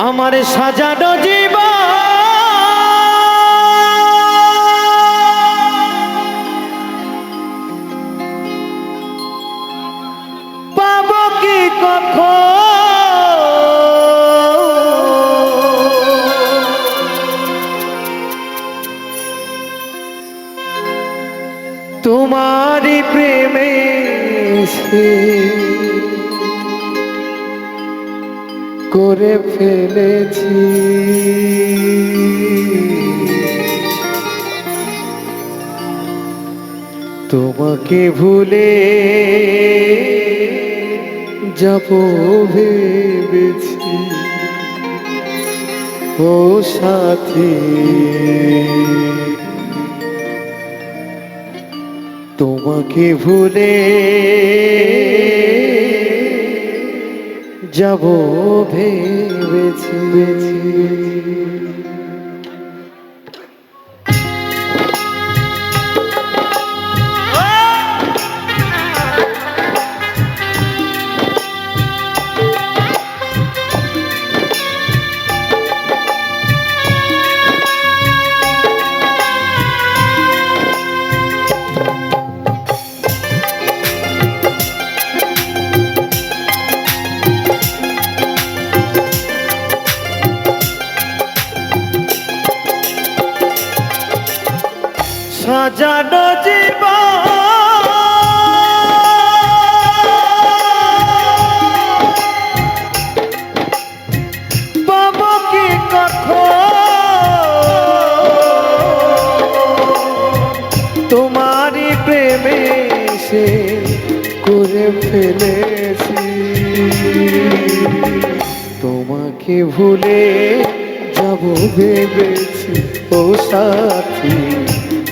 আমার সাজানো জীব পাব কি তোমারই প্রেমে সে করে ফেলেছি। তোমাকে ভুলে যাব ভেবেছি। ও সাথী তোমাকে ভুলে যাব ভেবেছি। সাজানো তোমারই প্রেমে সে করে ফেলেছি। তোমাকে ভুলে যাব ভেবেছি ও সাথী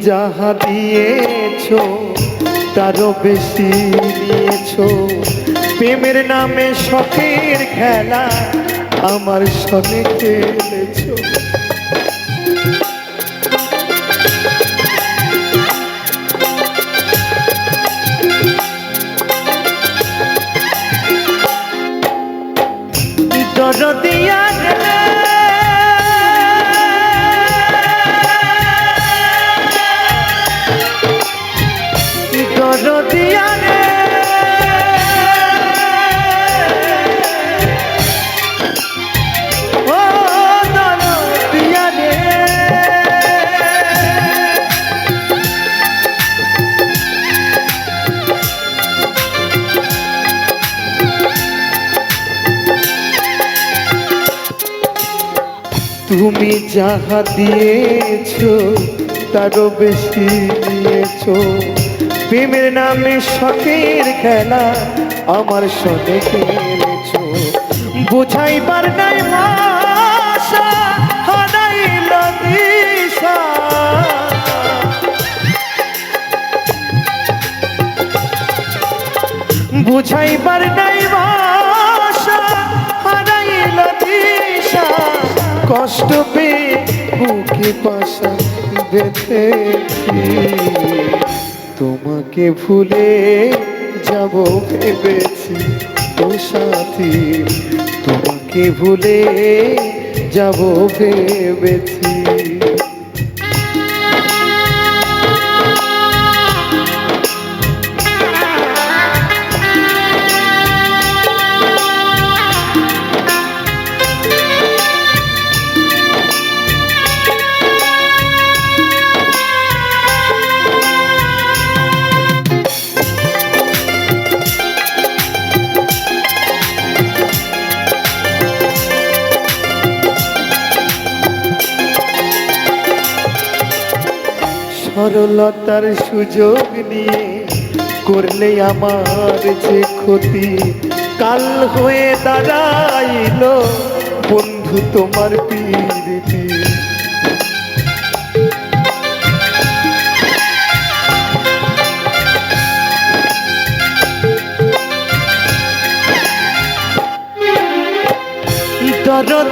যাহা দিয়েছ তারও বেশি নিয়েছ প্রেমের নামে শখের খেলা আমার সঙ্গে খেলেছ। দরদিয়া তুমি যাহা দিয়েছ, তারও বেশি নিয়েছ প্রেমের নামে শখের খেলা আমার সঙ্গে খেলেছ। বোঝাইবার নাই ভাষা হারাইল দিশা কষ্ট পেয়ে বুকে পাশা বেঁধে তোমাকে ভুলে যাব ভেবেছি ও সাথী। তোমাকে ভুলে যাব ভেবেছি। সরলতার সুযোগ নিয়ে করলে আমার যে ক্ষতি। কাল হয়ে দাঁড়াইল বন্ধু তোমার পীড়িতি দরদিয়া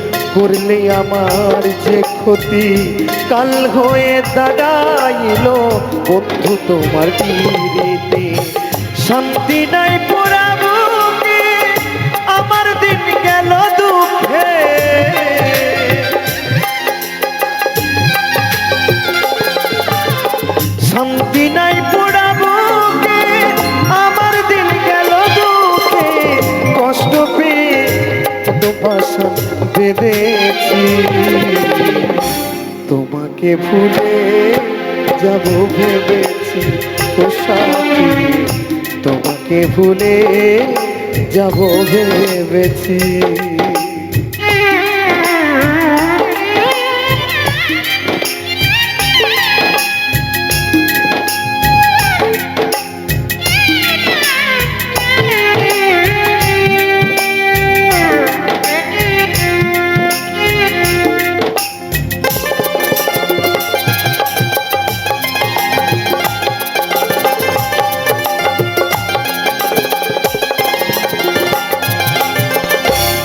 করলে আমার যে ক্ষতি? কাল হয়ে দাঁড়াইল বন্ধু তোমার শান্তি নাই পড়াবো আমার ভাষা বেঁধেছি। তোমাকে ভুলে যাব ভেবেছি ও সাথী তোমাকে ভুলে যাব ভেবেছি।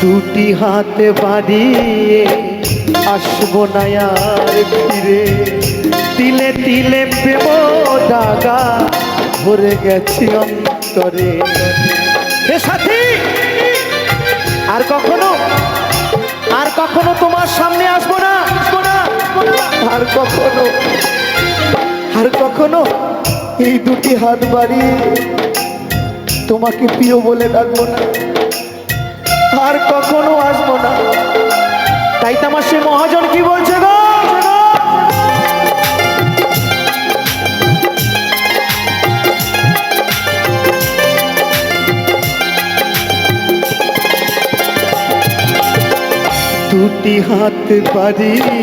দুটি হাতে বাড়িয়ে আসব না আর ফিরে। তিলে তিলে প্রেম দাগা ভরে গেছি অন্তরে। আর কখনো আর কখনো তোমার সামনে আসব না আসব না আসব না। আর কখনো আর কখনো এই দুটি হাত বাড়িয়ে তোমাকে প্রিয় বলে ডাকবো না। আর কখনো আসব না। তাই তো আমার সে মহাজন কি বলছে গো? দুটি হাত বাড়িয়ে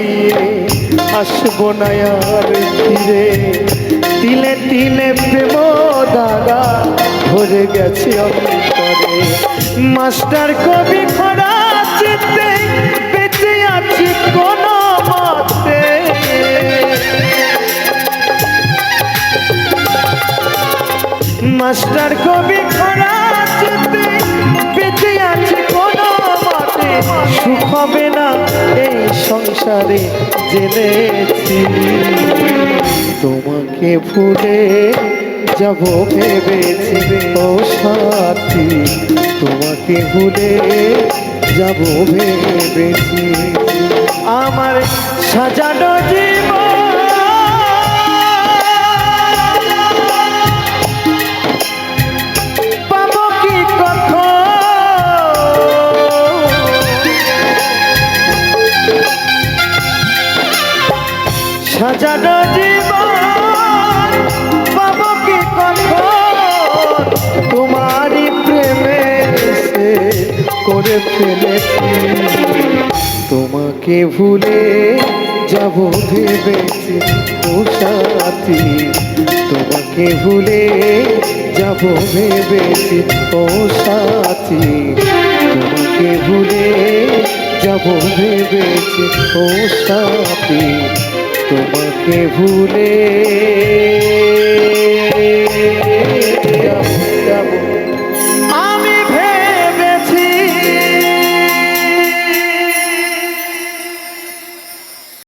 আসব না আর ফিরে। তিলে তিলে প্রেম দাদা ভরে গেছে অন্তরে মাস্টার কবি খরা চিত্তে বেঁচে আছি কোন মতে। মাস্টার কবি খরা বেঁচে আছি কোন মতে। সুখ হবে না এই সংসারে জেনেছি। তোমাকে ভুলে যাব ভেবেছি ও সাথী তোমাকে ভুলে যাব ভেবেছি। আমার সাজানো জীবন তোকে ভুলে যাব ভেবেছি ও তোমাকে ভুলে যাব ভেবেছি ও তোমাকে ভুলে যাব ভেবেছি ও তোমাকে ভুলে যাব যাব।